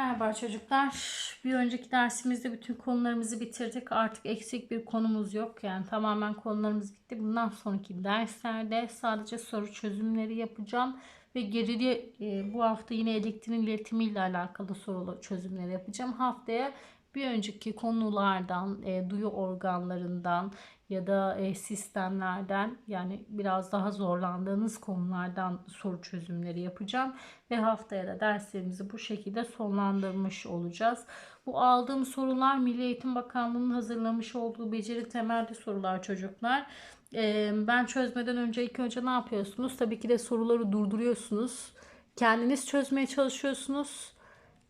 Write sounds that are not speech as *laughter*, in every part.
Merhaba çocuklar. Bir önceki dersimizde bütün konularımızı bitirdik. Artık eksik bir konumuz yok. Yani tamamen konularımız bitti. Bundan sonraki derslerde sadece soru çözümleri yapacağım. Ve geride e, bu hafta yine elektriğin iletimiyle alakalı soru çözümleri yapacağım. Haftaya bir önceki konulardan, e, duyu organlarından ya da e, sistemlerden yani biraz daha zorlandığınız konulardan soru çözümleri yapacağım ve haftaya da derslerimizi bu şekilde sonlandırmış olacağız. Bu aldığım sorular Milli Eğitim Bakanlığı'nın hazırlamış olduğu beceri temelli sorular çocuklar. E, ben çözmeden önce ilk önce ne yapıyorsunuz? Tabii ki de soruları durduruyorsunuz. Kendiniz çözmeye çalışıyorsunuz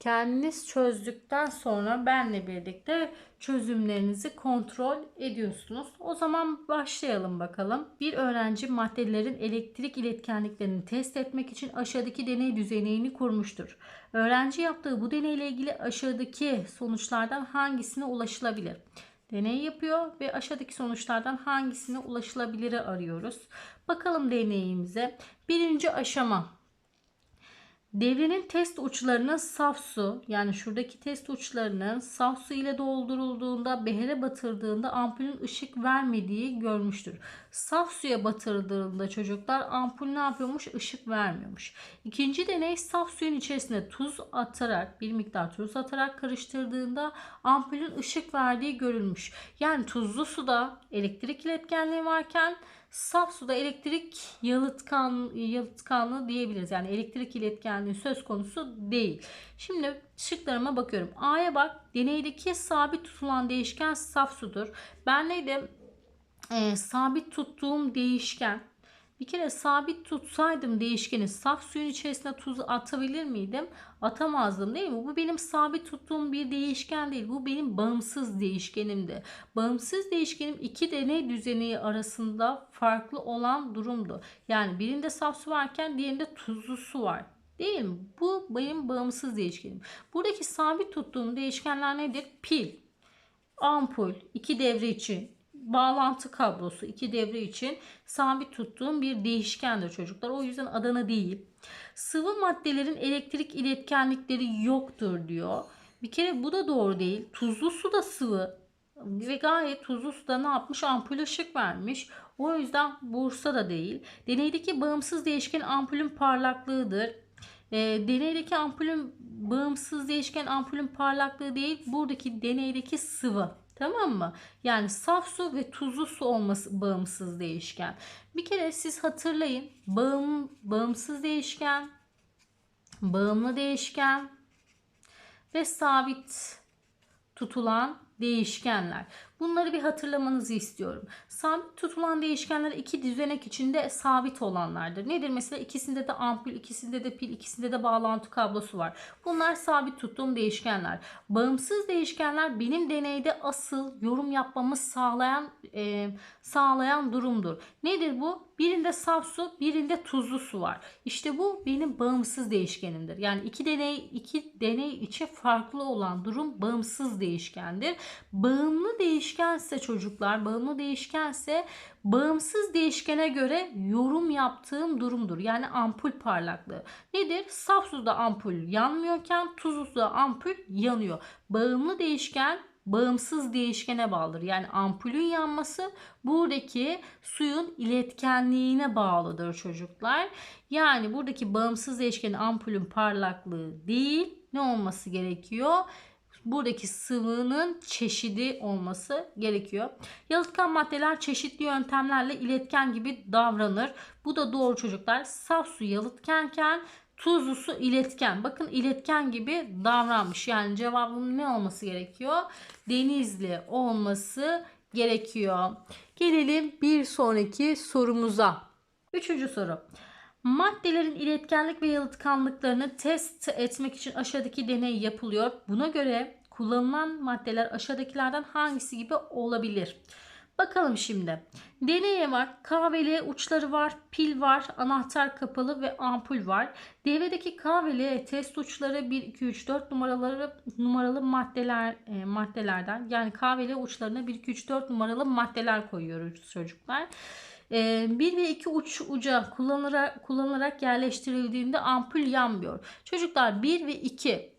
Kendiniz çözdükten sonra benle birlikte çözümlerinizi kontrol ediyorsunuz. O zaman başlayalım bakalım. Bir öğrenci maddelerin elektrik iletkenliklerini test etmek için aşağıdaki deney düzenini kurmuştur. Öğrenci yaptığı bu deneyle ilgili aşağıdaki sonuçlardan hangisine ulaşılabilir? Deney yapıyor ve aşağıdaki sonuçlardan hangisine ulaşılabilir arıyoruz. Bakalım deneyimize. Birinci aşama Devrenin test uçlarının saf su yani şuradaki test uçlarının saf su ile doldurulduğunda behere batırdığında ampulün ışık vermediği görmüştür. Saf suya batırdığında çocuklar ampul ne yapıyormuş? Işık vermiyormuş. İkinci deney saf suyun içerisine tuz atarak bir miktar tuz atarak karıştırdığında ampulün ışık verdiği görülmüş. Yani tuzlu suda elektrik iletkenliği varken Saf suda elektrik yalıtkan, yalıtkanlığı diyebiliriz. Yani elektrik iletkenliği söz konusu değil. Şimdi şıklarıma bakıyorum. A'ya bak. Deneydeki sabit tutulan değişken saf sudur. Ben neydi? Ee, sabit tuttuğum değişken bir kere sabit tutsaydım değişkeni saf suyun içerisine tuz atabilir miydim? Atamazdım değil mi? Bu benim sabit tuttuğum bir değişken değil. Bu benim bağımsız değişkenimdi. Bağımsız değişkenim iki deney düzeni arasında farklı olan durumdu. Yani birinde saf su varken diğerinde tuzlu su var. Değil mi? Bu benim bağımsız değişkenim. Buradaki sabit tuttuğum değişkenler nedir? Pil, ampul, iki devre için bağlantı kablosu iki devre için sabit tuttuğum bir değişkendir çocuklar. O yüzden adana değil. Sıvı maddelerin elektrik iletkenlikleri yoktur diyor. Bir kere bu da doğru değil. Tuzlu su da sıvı ve gayet tuzlu suda ne yapmış? Ampul ışık vermiş. O yüzden Bursa da değil. Deneydeki bağımsız değişken ampulün parlaklığıdır. E, deneydeki ampulün bağımsız değişken ampulün parlaklığı değil. Buradaki deneydeki sıvı. Tamam mı? Yani saf su ve tuzlu su olması bağımsız değişken. Bir kere siz hatırlayın. Bağım, bağımsız değişken, bağımlı değişken ve sabit tutulan değişkenler. Bunları bir hatırlamanızı istiyorum. Sabit tutulan değişkenler iki düzenek içinde sabit olanlardır. Nedir mesela? ikisinde de ampul, ikisinde de pil, ikisinde de bağlantı kablosu var. Bunlar sabit tuttuğum değişkenler. Bağımsız değişkenler benim deneyde asıl yorum yapmamı sağlayan e, sağlayan durumdur. Nedir bu? Birinde saf su, birinde tuzlu su var. İşte bu benim bağımsız değişkenimdir. Yani iki deney iki deney için farklı olan durum bağımsız değişkendir. Bağımlı değişkense çocuklar, bağımlı değişkense bağımsız değişkene göre yorum yaptığım durumdur. Yani ampul parlaklığı. Nedir? Saf suda ampul yanmıyorken tuzlu suda ampul yanıyor. Bağımlı değişken bağımsız değişkene bağlıdır. Yani ampulün yanması buradaki suyun iletkenliğine bağlıdır çocuklar. Yani buradaki bağımsız değişkenin ampulün parlaklığı değil ne olması gerekiyor? buradaki sıvının çeşidi olması gerekiyor. Yalıtkan maddeler çeşitli yöntemlerle iletken gibi davranır. Bu da doğru çocuklar. Saf su yalıtkenken tuzlu su iletken. Bakın iletken gibi davranmış. Yani cevabım ne olması gerekiyor? Denizli olması gerekiyor. Gelelim bir sonraki sorumuza. Üçüncü soru. Maddelerin iletkenlik ve yalıtkanlıklarını test etmek için aşağıdaki deney yapılıyor. Buna göre kullanılan maddeler aşağıdakilerden hangisi gibi olabilir? Bakalım şimdi. Deneye var. KVL uçları var. Pil var. Anahtar kapalı ve ampul var. Devredeki KVL test uçları 1, 2, 3, 4 numaraları numaralı maddeler e, maddelerden. Yani KVL uçlarına 1, 2, 3, 4 numaralı maddeler koyuyoruz çocuklar. 1 ee, ve 2 uç uca kullanılarak, kullanılarak yerleştirildiğinde ampul yanmıyor. Çocuklar 1 ve 2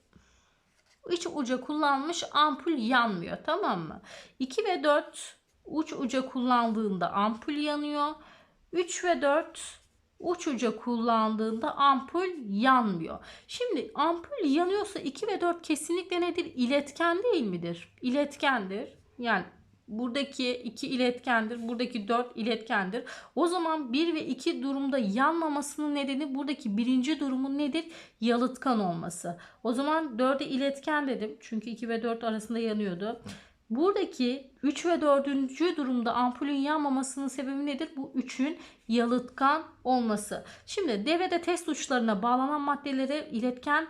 iç uca kullanmış ampul yanmıyor tamam mı? 2 ve 4 uç uca kullandığında ampul yanıyor. 3 ve 4 uç uca kullandığında ampul yanmıyor. Şimdi ampul yanıyorsa 2 ve 4 kesinlikle nedir? İletken değil midir? İletkendir. Yani buradaki 2 iletkendir. Buradaki 4 iletkendir. O zaman 1 ve 2 durumda yanmamasının nedeni buradaki birinci durumun nedir? Yalıtkan olması. O zaman 4'e iletken dedim. Çünkü 2 ve 4 arasında yanıyordu. Buradaki 3 ve 4. durumda ampulün yanmamasının sebebi nedir? Bu 3'ün yalıtkan olması. Şimdi devrede test uçlarına bağlanan maddelere iletken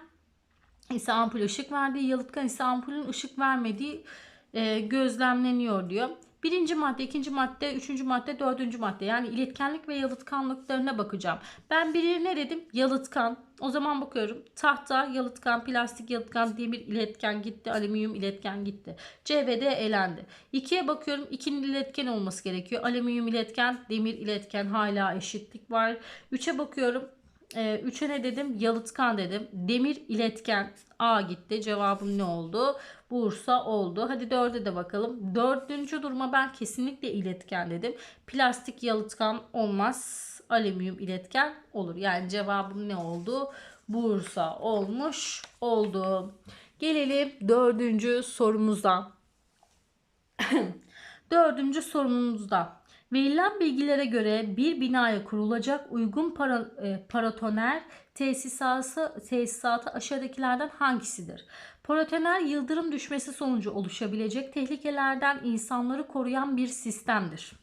ise ampul ışık verdiği, yalıtkan ise ampulün ışık vermediği e, gözlemleniyor diyor. Birinci madde, ikinci madde, üçüncü madde, dördüncü madde. Yani iletkenlik ve yalıtkanlıklarına bakacağım. Ben biri ne dedim? Yalıtkan. O zaman bakıyorum. Tahta, yalıtkan, plastik, yalıtkan, demir, iletken gitti. Alüminyum, iletken gitti. C ve D elendi. İkiye bakıyorum. İkinin iletken olması gerekiyor. Alüminyum iletken, demir iletken hala eşitlik var. Üçe bakıyorum. Üçe ne dedim? Yalıtkan dedim. Demir iletken. A gitti. Cevabım ne oldu? Bursa oldu. Hadi dörde de bakalım. Dördüncü duruma ben kesinlikle iletken dedim. Plastik yalıtkan olmaz. Alüminyum iletken olur. Yani cevabım ne oldu? Bursa olmuş oldu. Gelelim dördüncü sorumuza. *clears throat* dördüncü sorumuzda. Verilen bilgilere göre bir binaya kurulacak uygun para, e, paratoner tesisatı, tesisatı aşağıdakilerden hangisidir? Paratoner yıldırım düşmesi sonucu oluşabilecek tehlikelerden insanları koruyan bir sistemdir.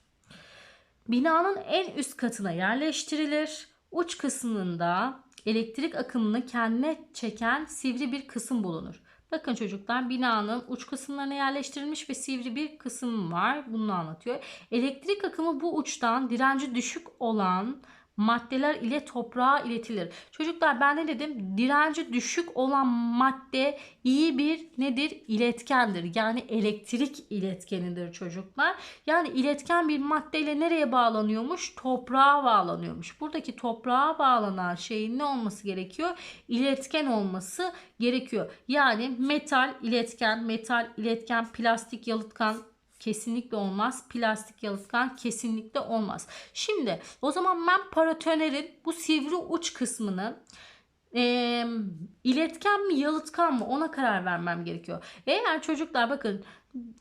Binanın en üst katına yerleştirilir. Uç kısmında elektrik akımını kendine çeken sivri bir kısım bulunur. Bakın çocuklar binanın uç kısımlarına yerleştirilmiş ve sivri bir kısım var. Bunu anlatıyor. Elektrik akımı bu uçtan direnci düşük olan maddeler ile toprağa iletilir. Çocuklar ben ne dedim? Direnci düşük olan madde iyi bir nedir? İletkendir. Yani elektrik iletkenidir çocuklar. Yani iletken bir maddeyle nereye bağlanıyormuş? Toprağa bağlanıyormuş. Buradaki toprağa bağlanan şeyin ne olması gerekiyor? İletken olması gerekiyor. Yani metal iletken, metal iletken, plastik yalıtkan, kesinlikle olmaz. Plastik yalıtkan kesinlikle olmaz. Şimdi o zaman ben paratonerin bu sivri uç kısmını e, iletken mi yalıtkan mı ona karar vermem gerekiyor. Eğer çocuklar bakın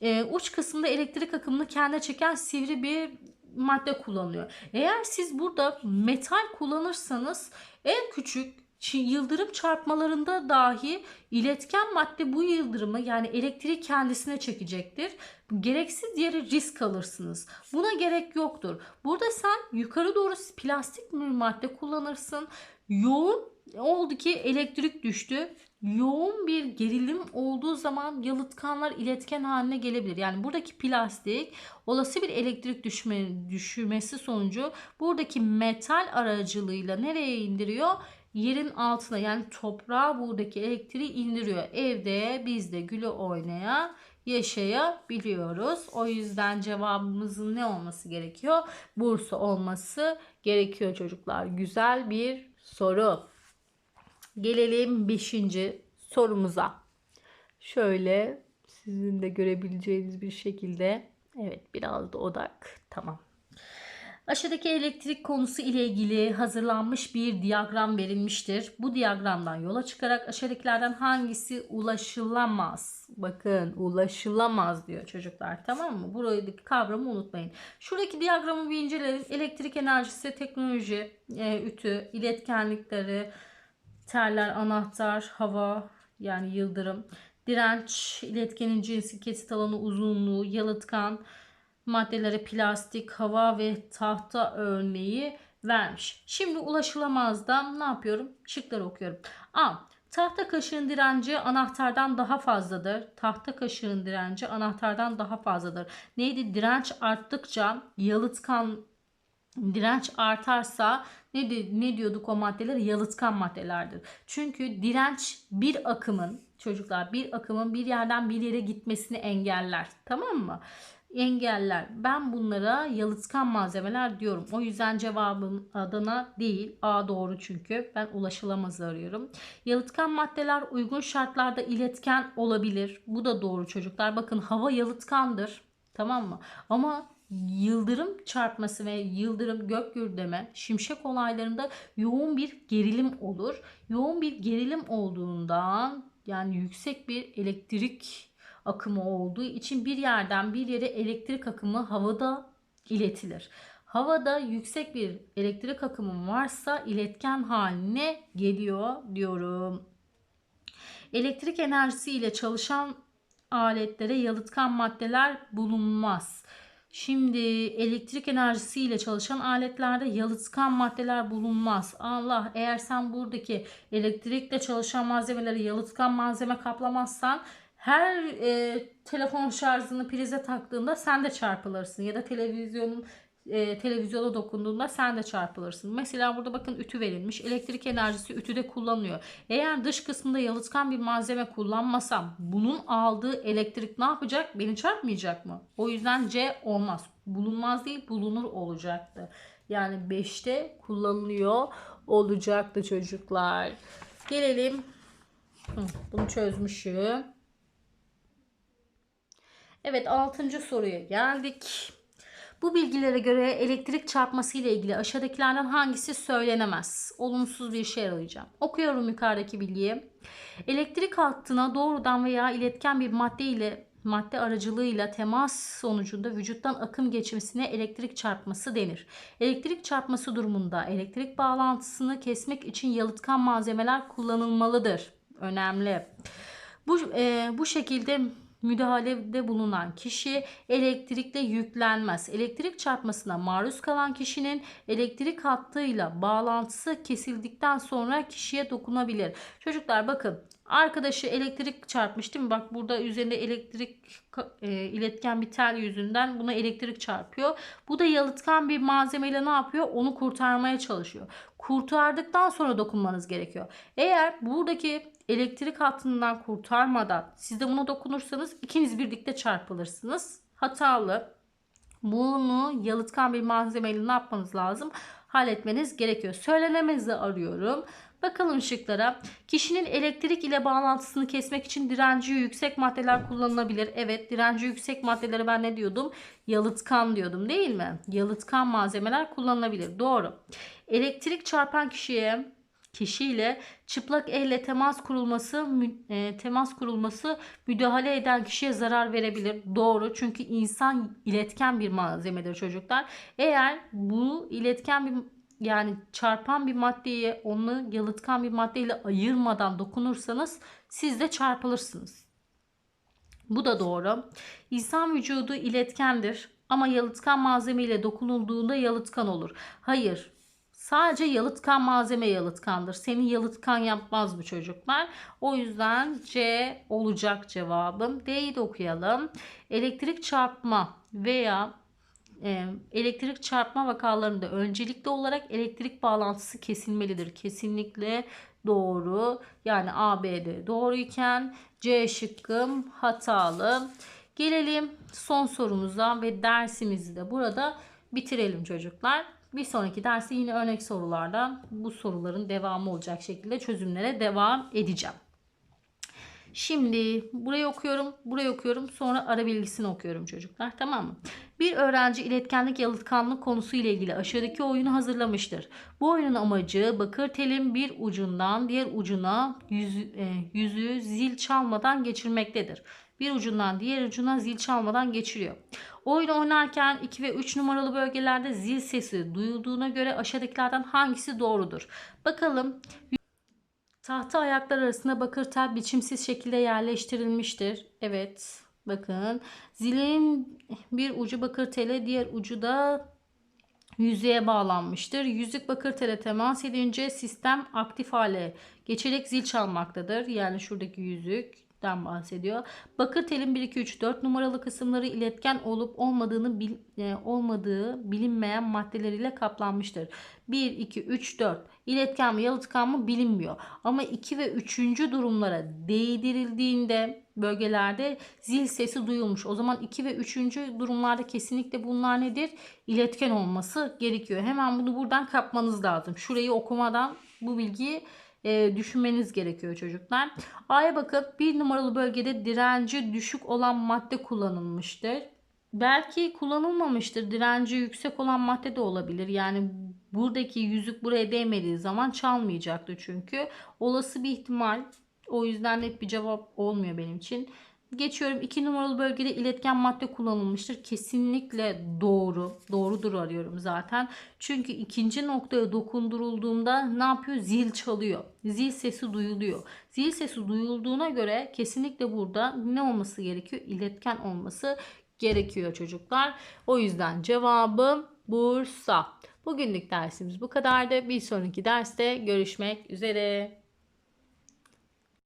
e, uç kısımda elektrik akımını kendine çeken sivri bir madde kullanıyor. Eğer siz burada metal kullanırsanız en küçük yıldırım çarpmalarında dahi iletken madde bu yıldırımı yani elektriği kendisine çekecektir. Gereksiz yere risk alırsınız. Buna gerek yoktur. Burada sen yukarı doğru plastik bir madde kullanırsın. Yoğun oldu ki elektrik düştü. Yoğun bir gerilim olduğu zaman yalıtkanlar iletken haline gelebilir. Yani buradaki plastik olası bir elektrik düşme, düşmesi sonucu buradaki metal aracılığıyla nereye indiriyor? Yerin altına yani toprağa buradaki elektriği indiriyor. Evde biz de güle oynaya yaşayabiliyoruz. O yüzden cevabımızın ne olması gerekiyor? Bursa olması gerekiyor çocuklar. Güzel bir soru. Gelelim 5. sorumuza. Şöyle sizin de görebileceğiniz bir şekilde. Evet biraz da odak. Tamam. Aşağıdaki elektrik konusu ile ilgili hazırlanmış bir diyagram verilmiştir. Bu diyagramdan yola çıkarak aşağıdakilerden hangisi ulaşılamaz? Bakın ulaşılamaz diyor çocuklar tamam mı? Buradaki kavramı unutmayın. Şuradaki diyagramı bir inceleyin. Elektrik enerjisi, teknoloji, e, ütü, iletkenlikleri, terler, anahtar, hava yani yıldırım, direnç, iletkenin cinsi, kesit alanı, uzunluğu, yalıtkan, maddelere plastik, hava ve tahta örneği vermiş. Şimdi ulaşılamazdan ne yapıyorum? Şıkları okuyorum. A. Tahta kaşığın direnci anahtardan daha fazladır. Tahta kaşığın direnci anahtardan daha fazladır. Neydi? Direnç arttıkça yalıtkan direnç artarsa ne, ne diyorduk o maddeler? Yalıtkan maddelerdir. Çünkü direnç bir akımın çocuklar bir akımın bir yerden bir yere gitmesini engeller. Tamam mı? Engeller. Ben bunlara yalıtkan malzemeler diyorum. O yüzden cevabım Adana değil. A doğru çünkü. Ben ulaşılamaz arıyorum. Yalıtkan maddeler uygun şartlarda iletken olabilir. Bu da doğru çocuklar. Bakın hava yalıtkandır. Tamam mı? Ama yıldırım çarpması ve yıldırım gök gürleme şimşek olaylarında yoğun bir gerilim olur. Yoğun bir gerilim olduğundan yani yüksek bir elektrik akımı olduğu için bir yerden bir yere elektrik akımı havada iletilir. Havada yüksek bir elektrik akımı varsa iletken haline geliyor diyorum. Elektrik enerjisi ile çalışan aletlere yalıtkan maddeler bulunmaz. Şimdi elektrik enerjisiyle çalışan aletlerde yalıtkan maddeler bulunmaz. Allah eğer sen buradaki elektrikle çalışan malzemeleri yalıtkan malzeme kaplamazsan her e, telefon şarjını prize taktığında sen de çarpılırsın ya da televizyonun e, televizyona dokunduğunda sen de çarpılırsın. Mesela burada bakın ütü verilmiş. Elektrik enerjisi ütüde kullanılıyor. Eğer dış kısmında yalıtkan bir malzeme kullanmasam bunun aldığı elektrik ne yapacak? Beni çarpmayacak mı? O yüzden C olmaz. Bulunmaz değil bulunur olacaktı. Yani 5'te kullanılıyor olacaktı çocuklar. Gelelim. Bunu çözmüşüm. Evet 6. soruya geldik. Bu bilgilere göre elektrik çarpması ile ilgili aşağıdakilerden hangisi söylenemez? Olumsuz bir şey arayacağım. Okuyorum yukarıdaki bilgiyi. Elektrik hattına doğrudan veya iletken bir madde ile madde aracılığıyla temas sonucunda vücuttan akım geçmesine elektrik çarpması denir. Elektrik çarpması durumunda elektrik bağlantısını kesmek için yalıtkan malzemeler kullanılmalıdır. Önemli. Bu e, bu şekilde müdahalede bulunan kişi elektrikle yüklenmez. Elektrik çarpmasına maruz kalan kişinin elektrik hattıyla bağlantısı kesildikten sonra kişiye dokunabilir. Çocuklar bakın arkadaşı elektrik çarpmış değil mi? Bak burada üzerinde elektrik e, iletken bir tel yüzünden buna elektrik çarpıyor. Bu da yalıtkan bir malzemeyle ne yapıyor? Onu kurtarmaya çalışıyor. Kurtardıktan sonra dokunmanız gerekiyor. Eğer buradaki elektrik hattından kurtarmadan siz de buna dokunursanız ikiniz birlikte çarpılırsınız. Hatalı. Bunu yalıtkan bir malzemeyle ne yapmanız lazım? Halletmeniz gerekiyor. Söylenemezi arıyorum. Bakalım şıklara. Kişinin elektrik ile bağlantısını kesmek için direnci yüksek maddeler kullanılabilir. Evet direnci yüksek maddeleri ben ne diyordum? Yalıtkan diyordum değil mi? Yalıtkan malzemeler kullanılabilir. Doğru. Elektrik çarpan kişiye kişiyle çıplak elle temas kurulması e, temas kurulması müdahale eden kişiye zarar verebilir. Doğru. Çünkü insan iletken bir malzemedir çocuklar. Eğer bu iletken bir yani çarpan bir maddeyi onu yalıtkan bir maddeyle ayırmadan dokunursanız siz de çarpılırsınız. Bu da doğru. İnsan vücudu iletkendir ama yalıtkan malzeme ile dokunulduğunda yalıtkan olur. Hayır, Sadece yalıtkan malzeme yalıtkandır. Seni yalıtkan yapmaz bu çocuklar. O yüzden C olacak cevabım. D'yi de okuyalım. Elektrik çarpma veya e, elektrik çarpma vakalarında öncelikli olarak elektrik bağlantısı kesilmelidir. Kesinlikle doğru. Yani A, B, D doğruyken C şıkkım hatalı. Gelelim son sorumuza ve dersimizi de burada bitirelim çocuklar. Bir sonraki dersi yine örnek sorulardan bu soruların devamı olacak şekilde çözümlere devam edeceğim. Şimdi burayı okuyorum, burayı okuyorum, sonra ara bilgisini okuyorum çocuklar. Tamam mı? Bir öğrenci iletkenlik yalıtkanlık konusu ile ilgili aşağıdaki oyunu hazırlamıştır. Bu oyunun amacı bakır telin bir ucundan diğer ucuna yüzü, e, yüzüğü zil çalmadan geçirmektedir. Bir ucundan diğer ucuna zil çalmadan geçiriyor. Oyun oynarken 2 ve 3 numaralı bölgelerde zil sesi duyulduğuna göre aşağıdakilerden hangisi doğrudur? Bakalım. Tahta ayaklar arasında bakır tel biçimsiz şekilde yerleştirilmiştir. Evet. Bakın. Zilin bir ucu bakır tele, diğer ucu da yüzeye bağlanmıştır. Yüzük bakır tele temas edince sistem aktif hale geçerek zil çalmaktadır. Yani şuradaki yüzük den bahsediyor. Bakır telin 1 2 3 4 numaralı kısımları iletken olup olmadığını bil, e, olmadığı bilinmeyen maddeleriyle kaplanmıştır. 1 2 3 4 iletken mi yalıtkan mı bilinmiyor. Ama 2 ve 3. durumlara değdirildiğinde bölgelerde zil sesi duyulmuş. O zaman 2 ve 3. durumlarda kesinlikle bunlar nedir? İletken olması gerekiyor. Hemen bunu buradan kapmanız lazım. Şurayı okumadan bu bilgiyi e, düşünmeniz gerekiyor çocuklar. A'ya bakın bir numaralı bölgede direnci düşük olan madde kullanılmıştır. Belki kullanılmamıştır. Direnci yüksek olan madde de olabilir. Yani buradaki yüzük buraya değmediği zaman çalmayacaktı çünkü. Olası bir ihtimal. O yüzden net bir cevap olmuyor benim için. Geçiyorum 2 numaralı bölgede iletken madde kullanılmıştır. Kesinlikle doğru. Doğrudur arıyorum zaten. Çünkü ikinci noktaya dokundurulduğunda ne yapıyor? Zil çalıyor. Zil sesi duyuluyor. Zil sesi duyulduğuna göre kesinlikle burada ne olması gerekiyor? İletken olması gerekiyor çocuklar. O yüzden cevabım Bursa. Bugünlük dersimiz bu kadardı. Bir sonraki derste görüşmek üzere.